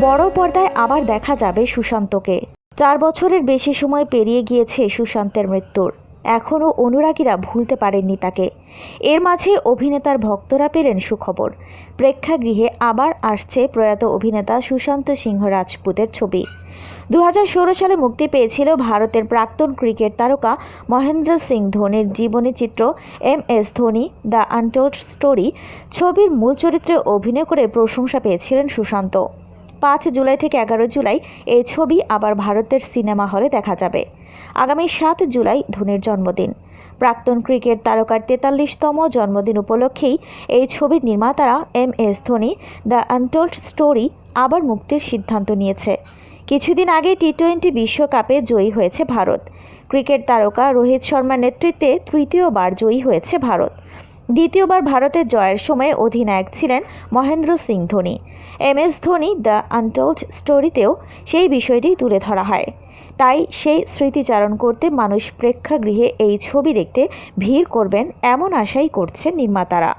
বড় পর্দায় আবার দেখা যাবে সুশান্তকে। চার বছরের বেশি সময় পেরিয়ে গিয়েছে সুশান্তের মৃত্যুর। এখনও অনুরাগীরা ভুলতে পারেননি তাকে। এর মাঝে অভিনেতার ভক্তরা পেলেন সুখবর। প্রেক্ষাগৃহে আবার আসছে প্রয়াত অভিনেতা সুশান্ত সিংহ রাজপুতের ছবি। দু হাজার ষোলো সালে মুক্তি পেয়েছিল ভারতের প্রাক্তন ক্রিকেট তারকা মহেন্দ্র সিং ধোনির জীবনী চিত্র M S Dhoni, the untold story. ছবির মূল চরিত্রে অভিনয় করে প্রশংসা পেয়েছিলেন সুশান্ত। পাঁচ জুলাই থেকে এগারো জুলাই এই ছবি আবার ভারতের সিনেমা হলে দেখা যাবে। আগামী সাত জুলাই ধোনির জন্মদিন। প্রাক্তন ক্রিকেট তারকার তেতাল্লিশতম জন্মদিন উপলক্ষেই এই ছবির নির্মাতারা M S Dhoni, the untold story আবার মুক্তির সিদ্ধান্ত নিয়েছে। কিছুদিন আগে টি টোয়েন্টি বিশ্বকাপে জয়ী হয়েছে ভারত। ক্রিকেট তারকা রোহিত শর্মার নেতৃত্বে তৃতীয়বার জয়ী হয়েছে ভারত। দ্বিতীয়বার ভারতের জয়ের সময় অধিনায়ক ছিলেন Mahendra Singh Dhoni. M S Dhoni the untold স্টোরিতেও সেই বিষয়টি তুলে ধরা হয়। তাই সেই স্মৃতিচারণ করতে মানুষ প্রেক্ষাগৃহে এই ছবি দেখতে ভিড় করবেন এমন আশাই করছেন নির্মাতারা।